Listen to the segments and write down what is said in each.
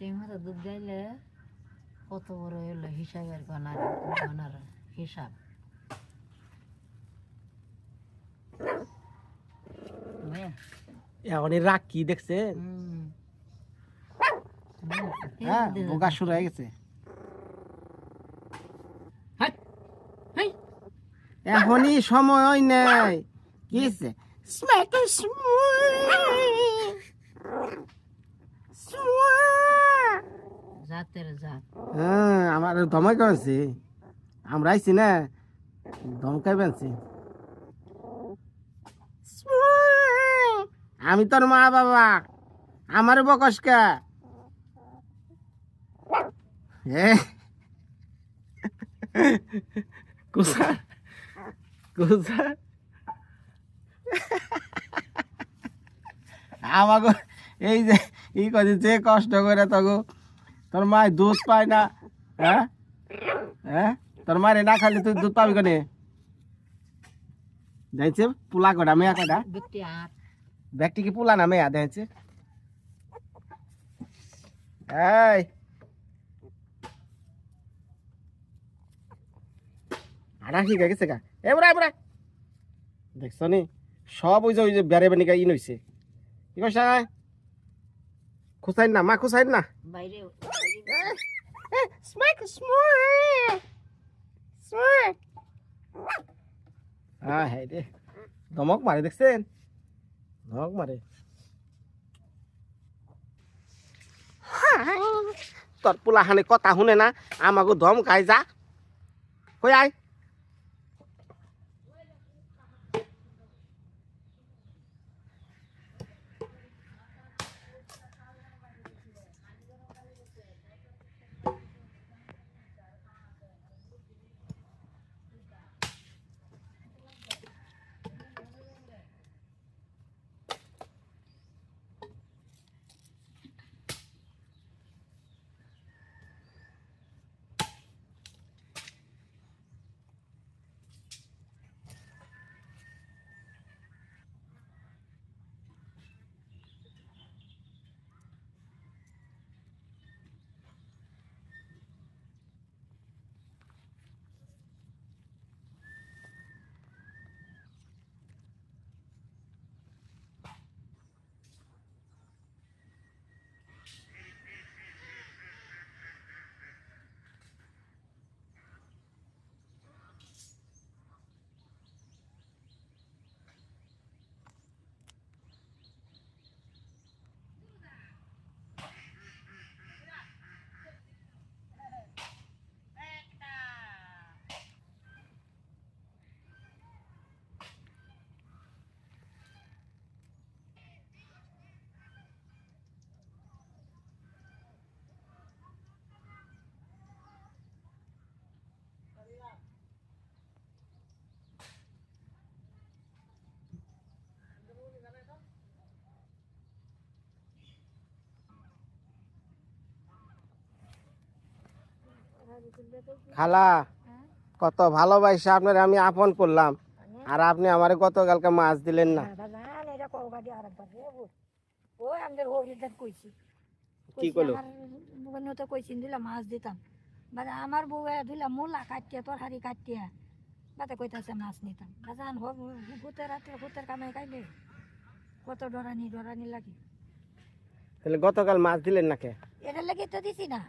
হাতে দুধ কত বড় হলো হিসাবের গনার গনার হিসাব। এখন এই রাগ কি। হুম, হ্যাঁ বোকা শুরু হয়ে গেছে। এখনই সময় নেই। কি হ্যাঁ আমার দমাই কেমনছি আমরা আইছি না দমকাই বেনছি। আমি তোর মা বাবা, আমার বকসকা কুসা? কুসা? আমাকে এই যে ই কদি যে কষ্ট করে তগো তোর মায় দুধ পায় না হ্যাঁ? হ্যাঁ? তোর মারে না খালি তুই দুধ পাবি কেনে? দেখছে পোলা কটা, মেয়া কটা? ব্যক্তি কি পোলা না মেয়া, দেখছে? ওই যে ইন কি খুসাইন না, মা খুসাইন না? বাইরে Smack smack. Smack. হ্যাঁ হ্যাঁ রে ধমক মারে দেখছেন ধমক মারে তোর পোলা হানে কথা শুনে না আমাকে ধম খাই যা কই আয় খালা কত ভালোবাসা আপনার আমি আপন করলাম। আর আপনি আমারে গতকালকে মাছ দিলেন না। কি তো দিলাম মাছ দিতাম। বাজা আমার বউ দিলা মূলা কাটিয়া তোর হাড়ি কাটিয়া বাতে কইতাছে মাছ নিতাম। বাজান হোক ভূতের রাতে ভূতের কামাই খাইলে কত ডরানি ডরানি লাগে। তাহলে গতকাল মাছ দিলেন না কে? এটা লেগে তো দিছি না।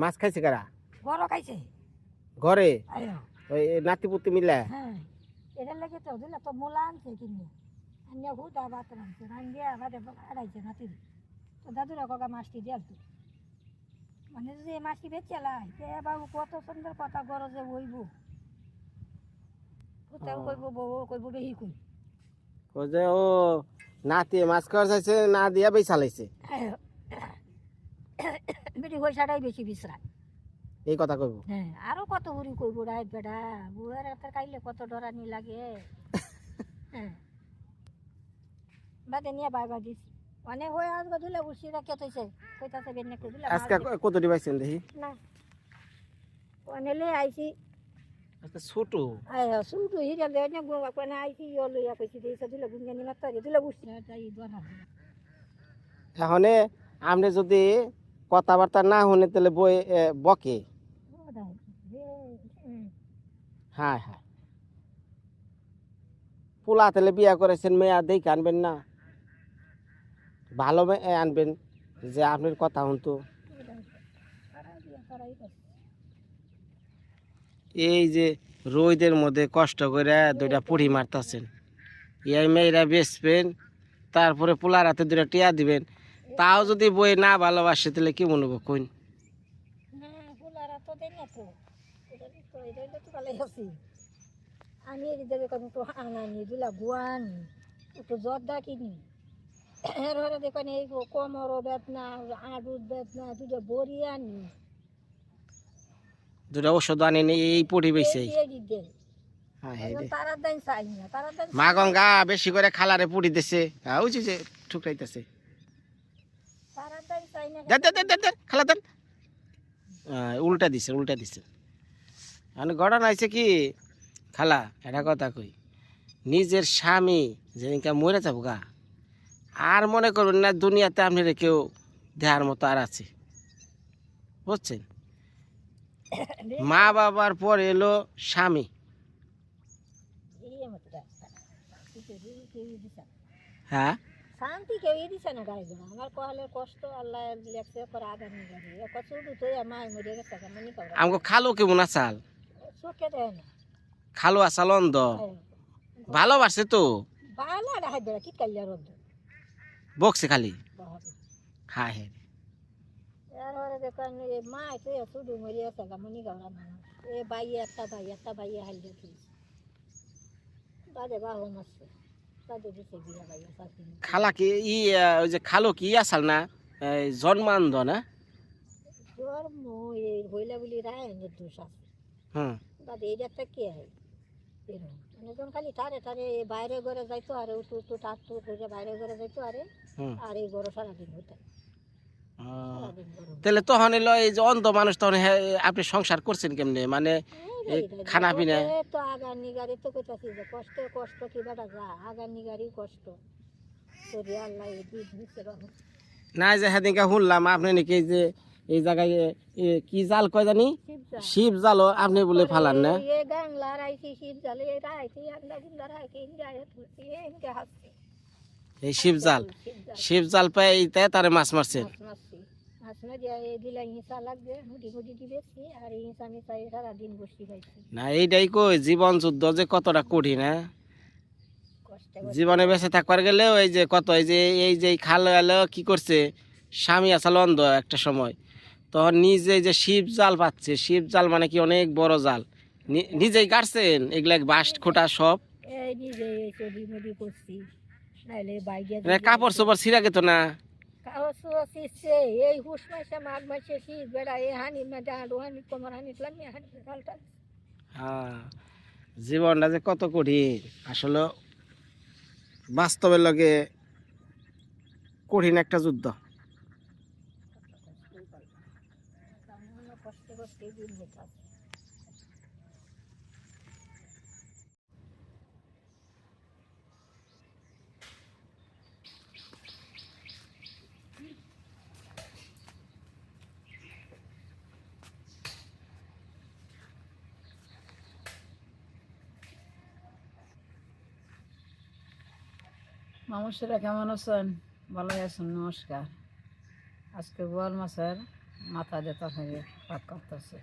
মাছ খাইছে কারা? বড় খাইছে ঘরে? ওই নাতিপুতি মিলে? হ্যাঁ এটা লেগে তো দিলা তো মূলা আনছে কিনে আনিয়া হুদা ভাত রাঁধছে রান্ধিয়া বাদে আড়াইছে নাতি তো দাদুরা কাকা মাছটি দিয়াল তো মানে যদি এই মাছটি বেচে লাই তে বাবু কত সুন্দর কথা গরজে বইব। কোথাও ও। কইব বউ কইব বেহি কই। যে ও নাতি মাছ খাওয়ার চাইছে না দিয়া বেই চালাইছে বেটি পয়সাটাই বেশি বিশ্রায়। এই কথা কইব? হ্যাঁ আরও কত হুরি কইব রায় বেটা? বুয়ের একটা খাইলে কত ডরানি লাগে। হ্যাঁ। বাদে নিয়ে বাইবা দিছি। অনেক হয়ে আসবে দিলে উসি রাখে তৈছে কইতাছে বেনে কই দিলে আজকে কত দিবাইছেন দেখি? না। অনেলে আইছি। আজকে ছোট। আয় সুটু হিরে বেনে গোয়া কোনে আইছি ইয় লইয়া কইছি দিছে দিলে গুঞ্জানি মাত্তা দিলে উসি তাই দরা এখন আপনি যদি কথাবার্তা না শুনে তাহলে বই বকে। হ্যাঁ হ্যাঁ। পোলা তাহলে বিয়া করেছেন, মেয়ে আর দেখে আনবেন না। ভালো মেয়ে আনবেন, যে আপনার কথা করছে। এই যে রোদের মধ্যে কষ্ট করে দুইটা পুড়ি মারতাছেন। এই মেয়েরা বেচবেন, তারপরে পোলার হাতে দুটা টিয়া দিবেন। তাও যদি বই না ভালোবাসে, তাহলে কি মনে কইন না ফুলারা তো দেয় না তো এটা তো ভালোই আছি। আমি এদিকে দেখুন একটু আনানি দুলা গুয়ানি একটু জর্দা কিনি এর ঘরে দেখুন এই কোমরও বেদনা আডুর বেদনা দুটো বড়ি আনি। দুটা ওষুধ আনেন এই মা গঙ্গা বেশি করে খালারে পুড়ি দিছে। হ্যাঁ যে ঠুকরাইতেছে। দেন খালা দেন উল্টা দিছে উল্টা দিছে। মানে ঘটনা হয়েছে কি? খালা এটা কথা কই। নিজের স্বামী যেদিনকে মরে যাব গা আর মনে করবেন না দুনিয়াতে আপনার কেউ দেহার মতো আর আছে। বুঝছেন? মা বাবার পর এলো স্বামী। হ্যাঁ? শান্তি দিছে না আমার কহলে কষ্ট আল্লাহ লেখছে করে আগামী গাড়ি কত দুটো মায় মরে গেছে আমাকে খালো কেমন আসাল চোখে দেয় না খালো আসাল অন্ধ ভালোবাসে তো। বালা রাখাই বেড়া কি কাল্লা রোদ বকছে খালি। হ্যাঁ হ্যাঁ। এরপরে দেখেন এ মা তুই শুধু মরে গেছে মনে কর মানুষ এ ভাই একটা ভাই একটা ভাই হাইলে তাদের বাহন আছে। খালা কি ই ওই যে খালো কি আসাল না? জন্মান্ধ না? জন্ম হইলে বলি রায় দোষ আছে। দাদা এই একটা কে হয়? এরকম মানে খালি তারে তারে বাইরে ঘরে যাইতো আরে উঠু উঠু বাইরে ঘরে যাইতো আরে আর এই গরো সারাদিন তাহলে তখন এলো এই যে অন্ধ মানুষ তখন আপনি সংসার করছেন কেমনে? মানে খানা পিনা? তো আগার নিগারি তো কইতাছি যে কষ্ট কষ্ট কি বেটা যা আগার নিগারি কষ্ট। তোরে আল্লাহ এই দুধ না যে সেদিনকে শুনলাম আপনি নাকি যে এই জায়গায় কি জাল কয় জানি? শিব জালও আপনি বলে ফালান না। গাংলা এই শিব জাল শিব জাল। পাই এইতে তারে মাছ মারছেন না এইটাই কই জীবন যুদ্ধ যে কতটা কঠিন হ্যাঁ? জীবনে বেঁচে থাকবার গেলেও এই যে কত এই যে এই যে খাল গেলেও কি করছে? স্বামী আসাল অন্ধ একটা সময়। তখন নিজে যে শিব জাল পাচ্ছে শিব জাল মানে কি অনেক বড় জাল। নিজেই কাটছেন? এগুলা বাঁশ খোটা সব? মানে কাপড় চোপড় ছিঁড়া গেত না? হ্যাঁ জীবনটা যে কত কঠিন। আসলে বাস্তবের লগে কঠিন একটা যুদ্ধ কষ্ট করতে দিন যেতাম মানুষেরা কেমন আছেন? ভালোই আছেন নমস্কার। আজকে বোয়াল মাছের মাথা দিয়ে তরকারি পাক করতেছে।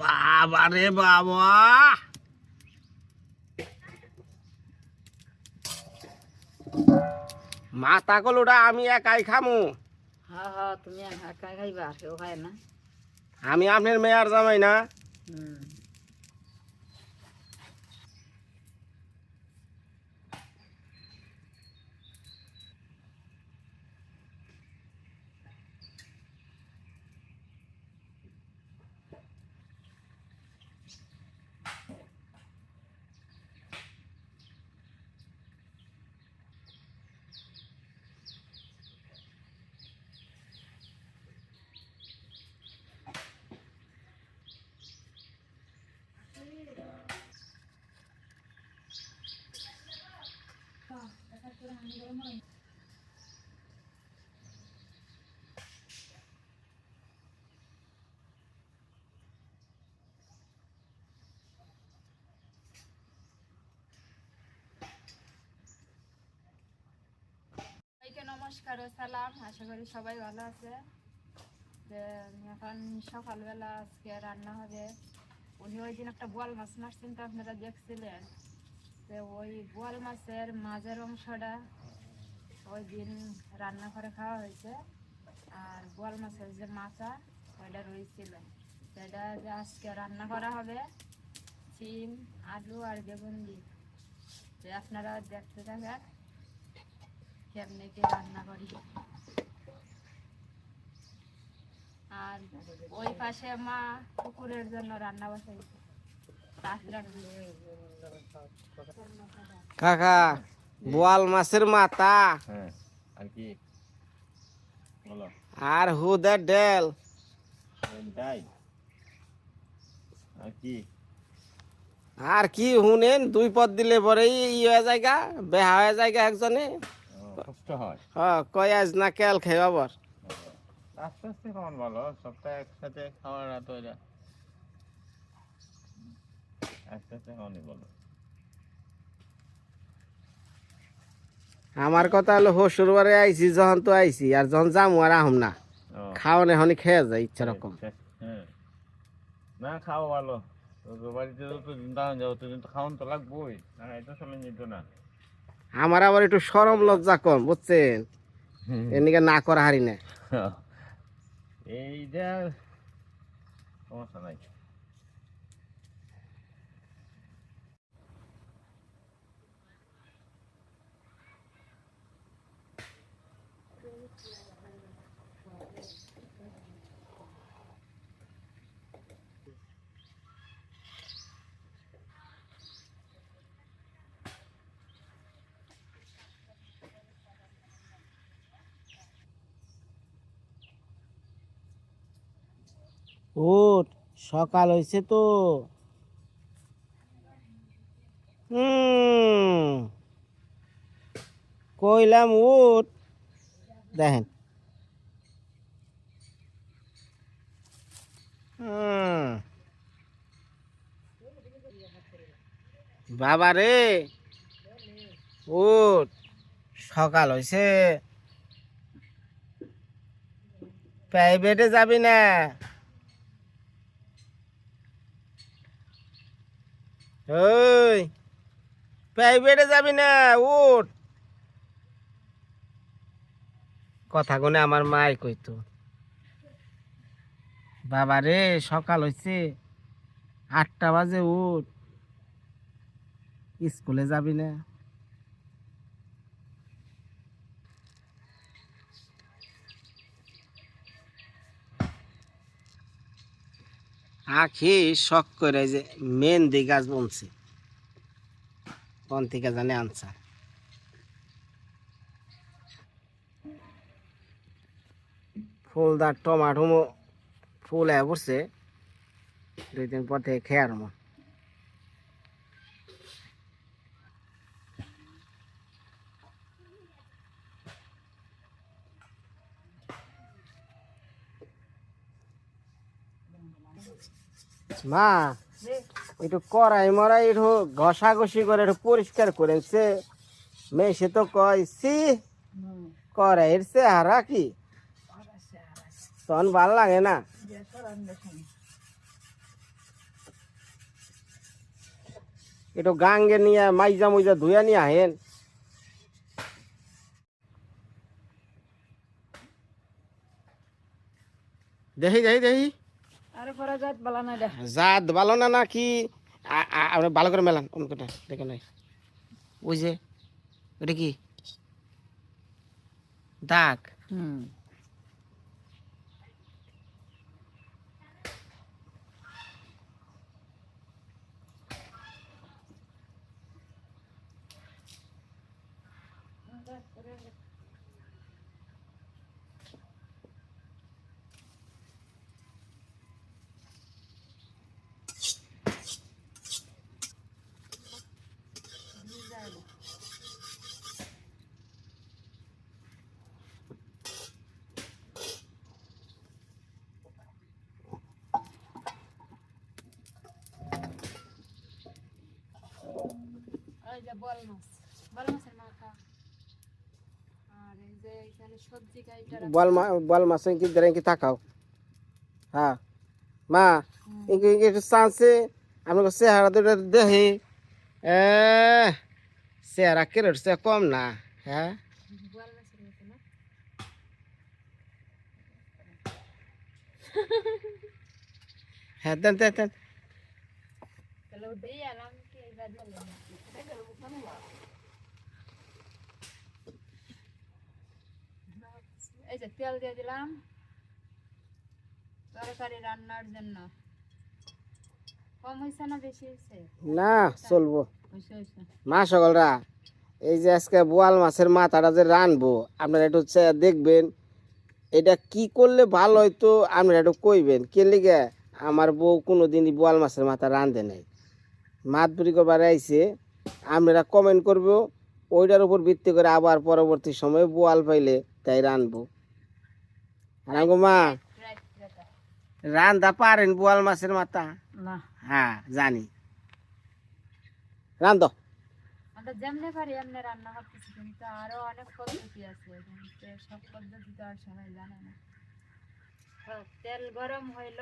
বাবা রে বাবা। মাতা কলুটা আমি একাই খামু। হ্যাঁ হ্যাঁ তুমি একাই খাইবা কেউ খায় না। আমি আপনার মেয়ার জামাই না। হুম। নমস্কার ও সালাম। আশা করি সবাই ভালো আছে এখন সকালবেলা আজকে রান্না হবে। উনি ওই দিন একটা বোয়াল মাছ নাড়ছেন তো আপনারা দেখছিলেন। যে ওই বোয়াল মাছের মাঝের অংশটা ওই দিন রান্না করে খাওয়া হয়েছে। আর বোয়াল মাছের যে মাথা ওইটা রয়েছিল। সেটা যে আজকে রান্না করা হবে সিম আলু আর বেগুন দিয়ে। যে আপনারা দেখতে থাকেন কেমনে কি রান্না করি। আর ওই পাশে মা কুকুরের জন্য রান্না বসাইছে। কাকা। বোয়াল মাছের মাথা। হ্যাঁ আর কি? আর ডেল। আর কি? শুনেন দুই পদ দিলে পরেই ই হয়ে জায়গা বেহা হয়ে জায়গা একজনে। কষ্ট হয়। কয় আজ না কেল বর। আস্তে আস্তে খাওয়ান ভালো সপ্তাহে একসাথে খাওয়ার রাত আস্তে আস্তে খাওয়ানি আমার কথা হলো হসুর বারে আইছি যখন তো আইছি আর যখন যাম আর আহম না। খাওয়ানে হনি খেয়ে যায় ইচ্ছা রকম। হ্যাঁ না খাও ভালো। তো তো বাড়িতে তো দাঁড়ান যাও তো কিন্তু খাওয়ান তো লাগবোই। না এটা চলে যেত না। আমার আবার একটু সরম লজ্জা কম বুঝছেন? এদিকে না করা হারি না এইটা সমস্যা নাই। উঠ, সকাল হয়েছে তো। কইলাম উঠ। দেখেন। বাবা রে। উঠ। সকাল হয়েছে প্রাইভেটে যাবি না। ওই প্রাইভেটে যাবি না, উঠ। কথা গুনে আমার মাই কইতো, বাবা রে, সকাল হয়েছে আটটা বাজে, উঠ। স্কুলে যাবি না। আখি শখ করে যে মেহেন্দি গাছ বনছে। কোন থেকে জানে আনসার? ফুলদার টমাটো ফুল এ বসে দুই দিন পর থেকে খেয়ার মন মা। একটু কড়াই মরাই একটু ঘষা ঘষি করে একটু পরিষ্কার করেছে মেয়ে সে তো কয় সি কড়াইয়ের চেহারা কি? তখন ভালো লাগে না। একটু গাঙ্গে নিয়ে, মাইজা মুইজা ধুয়া নিয়ে আহেন। দেখি দেখি দেখি জাত ভালো না আ- আপনি ভালো করে মেলান অন্যটা দেখে নাই। ওই যে ওটা কি? দাগ। হুম ওই যে বল মাছ বল মাছের মাথা। আর এই যে যে এখানে সবজি কাইটা বল মা বল মাছ কি ধরে কি তাকাও। হ্যাঁ। মা ইঙ্কি একটু চান্সে আমি চেহারা দুটো দেখি। এ চেহারা কেরোট সে কম না। হ্যাঁ। হ্যাঁ দেন দেন দেন। এই যে তেল দিয়ে দিলাম তরকারি রান্নার জন্য। কম হয়েছে না বেশি হয়েছে না চলবো। মা সকলরা এই যে আজকে বোয়াল মাছের মাথাটা যে রানবো আপনারা একটু দেখবেন এটা কি করলে ভালো হয়তো আপনারা একটু কইবেন। কে লিগে আমার বউ কোনো দিনই বোয়াল মাছের মাথা রান্ধে নাই। মাত বুড়ি করবার আইসে আপনারা কমেন্ট করব ওইটার উপর ভিত্তি করে আবার পরবর্তী সময়ে বোয়াল পাইলে তাই রানবো। আমাকে মা? রান্ধা পারেন বোয়াল মাছের মাথা? হ্যাঁ জানি। রান্ধ যেমনি পারি এমনি রান্না করতেছি কিন্তু আরও অনেক পদ্ধতি আছে। সব পদ্ধতি তো আর সবাই জানে না। তেল গরম হইল।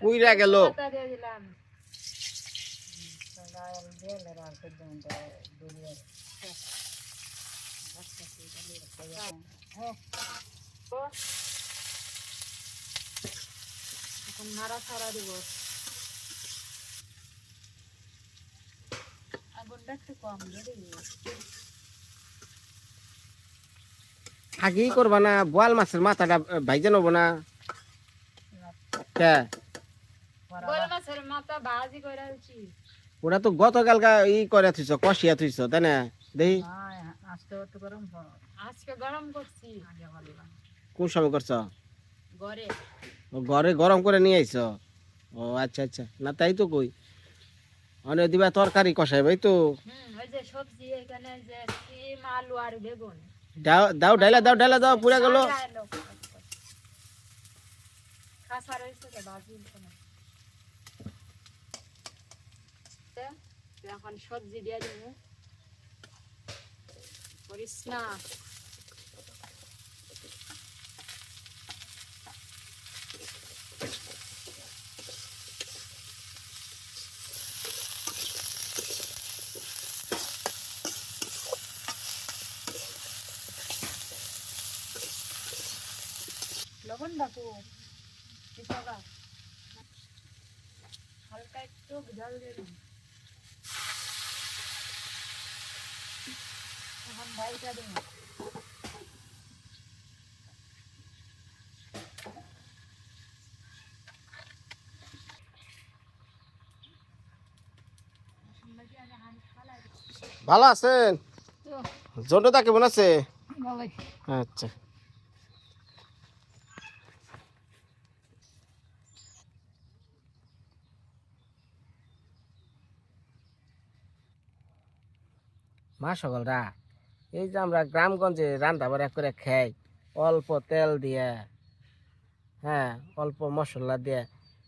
পুইরা গেল। পাতা দিয়ে দিলাম ও, এখন নাড়া ছাড়া দিব আগুনটা একটু কম ধরে আগেই করবা না বোয়াল মাছের মাথাটা ভাইজে নেব না কে গোল মাছের মাথা ভাজি করে আলছি ওরা তো গতকালকা ই করে থুইছ কষিয়া থুইছ তাই না? দেখি আজকে একটু গরম করো আজকে গরম করছি। আগে বললাম কোন সময় করছ? ঘরে। ঘরে গরম করে নিয়ে আইছ? ও আচ্ছা আচ্ছা। না তাই তো কই। অনেক দিবা তরকারি কষাই ভাই তো। হুম ওই যে সবজি এখানে যে সিম আলু আর বেগুন। দাও দাও ডাইলা দাও ডাইলা দাও পুরা গেল। খাসা রয়েছে তো ভাজি কোনো এখন সবজি দিয়ে দেবো করিস না। লবণ কৃষকা হালকা একটু জল দিয়ে দিন এখন ভাইটা দিন ভালো আছেন? জন্টুদা কেমন আছে? আচ্ছা। মা সকলরা। এই যে আমরা গ্রামগঞ্জে রান্না বাড়া করে খাই, অল্প তেল দিয়ে হ্যাঁ অল্প মশলা দিয়ে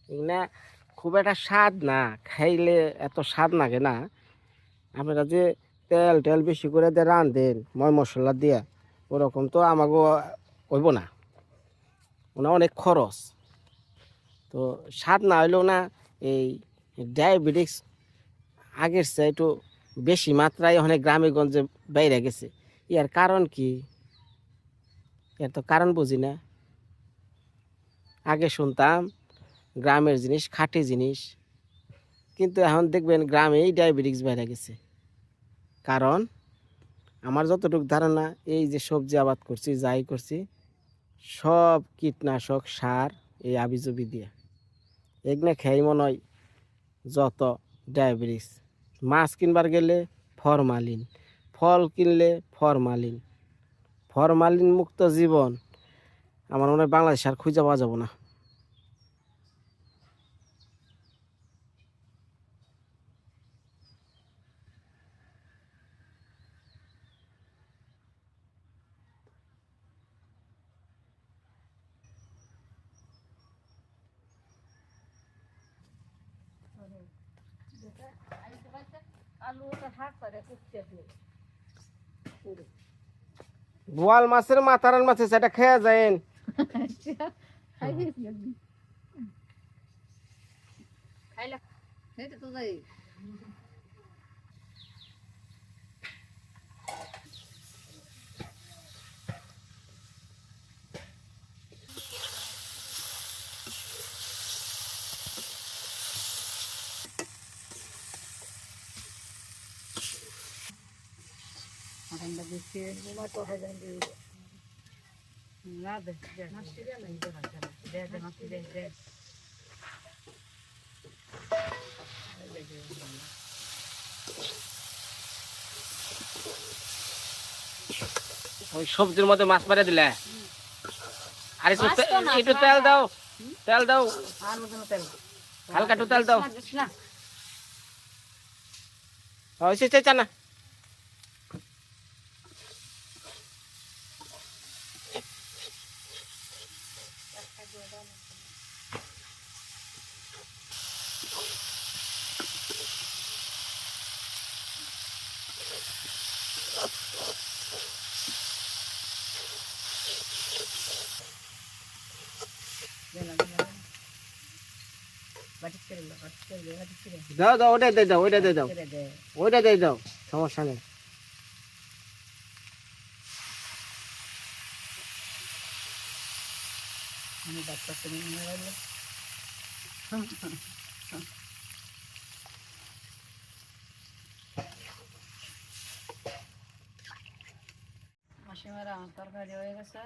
এগুলা খুব একটা স্বাদ না, খাইলে এত স্বাদ লাগে না। আপনারা যে তেল টেল বেশি করে দিয়ে রান্ধেন ময় মশলা দিয়ে, ওরকম তো আমাকে হইব না। ওনা অনেক খরচ। তো স্বাদ না হইলেও না এই ডায়াবেটিক্স আগের চেয়ে একটু বেশি মাত্রায় অনেক গ্রামে গঞ্জে বাইরে গেছে। ইয়ার কারণ কি? এর তো কারণ বুঝি না। আগে শুনতাম গ্রামের জিনিস খাঁটি জিনিস, কিন্তু এখন দেখবেন গ্রামেই ডায়াবেটিক্স বেড়ে গেছে। কারণ আমার যতটুকু ধারণা, এই যে সবজি আবাদ করছি, যাই করছি, সব কীটনাশক, সার এই আবিজবি দিয়ে। এগুলো খেয়ে মনে হয় যত ডায়াবেটিস মাছ কিনবার গেলে ফরমালিন, ফল কিনলে ফরমালিন। ফরমালিন মুক্ত জীবন, আমার মনে হয় বাংলাদেশ আর খুঁজে পাওয়া যাব না। বোয়াল মাছের মাথার মাছের সেটা খেয়ে যায়েন। খাইলে। সেইটা তো যাই। না ওই সবজির মধ্যে মাছ মারা দিলে? আর একটু তেল দাও তেল দাও। তেল হালকা একটু তেল দাও। দিস না ওই সে চাইছা না দে না দে না বাটি করে দাও দাও ওইটা দিয়ে দাও ওইটা দিয়ে দাও। ওইটা দিয়ে দাও, সমস্যা নেই। মাসিমারা আমার তরকারি হয়ে গেছে।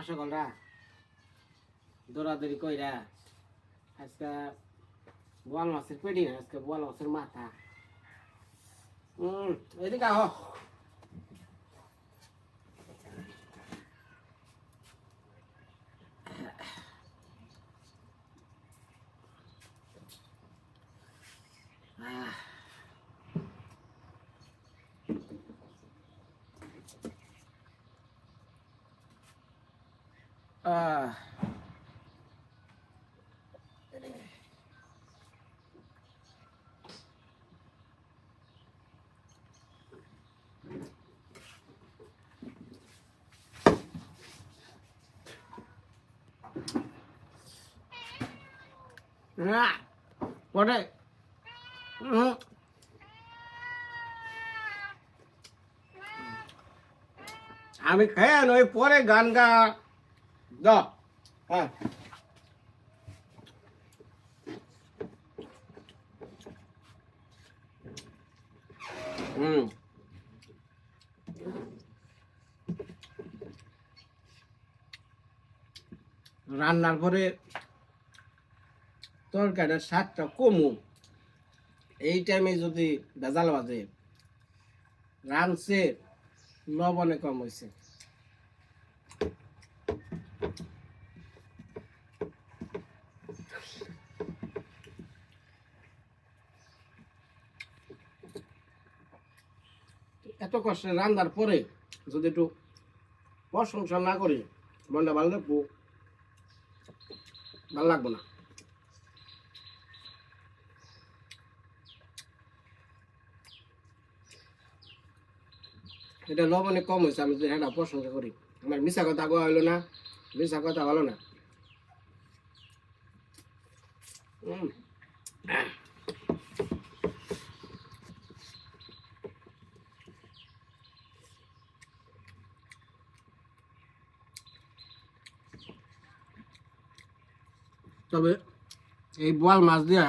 মাসে গলরা। দৌড়াদৌড়ি কইরা আজকে বোয়াল মাছের পেটি, আজকে বোয়াল মাছের মাথা। হুম এদিকে আহ। আহ না পরে হুম আমি খেয়ে নই পরে গান গা দাও হ্যাঁ। রান্নার পরে তরকারির স্বাদটা কমু। এই টাইমে যদি ভেজাল বাজে রানছে লবণে কম হয়েছে এত কষ্টে রান্নার পরে যদি একটু প্রশংসা না করি, মনটা ভালো লাগবো ভালো লাগবো না। এটা লবণে কম হয়েছে, আমি যদি এটা প্রশংসা করি। আমার মিশা কথা গোয়া হইল না, মিশা কথা ভালো না। উম। তবে এই বোয়াল মাছ দিয়া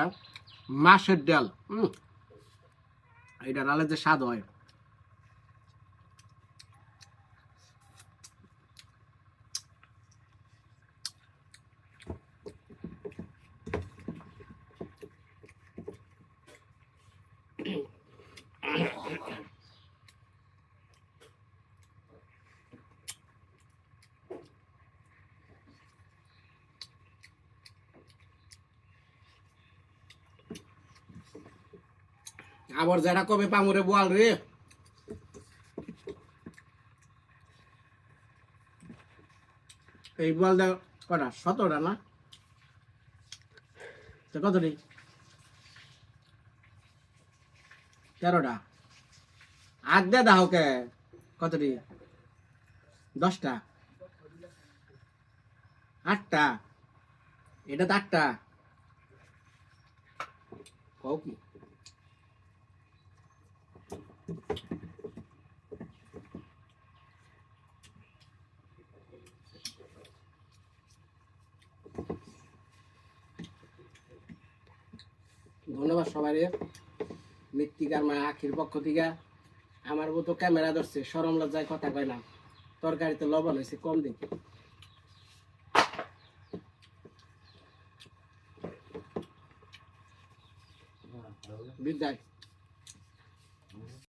মাছের ডাল হম এইটা ডালে যে স্বাদ হয়। আবার যারা কবে পামুরে বোয়াল রে? এই বোয়াল দেখ কটা, সতেরোটা না? তো কতটি তেরোটা। আগ দে দাও কে কতটি দশটা। আটটা। এটা তো আটটা। ধন্যবাদ সবাই মৃত্তিকার মা আখির পক্ষ থেকে। আমার মতো ক্যামেরা ধরছে, সরম লজ্জায় কথা কয় না। তরকারিতে লবণ হয়েছে, কম দিন। বিদায়।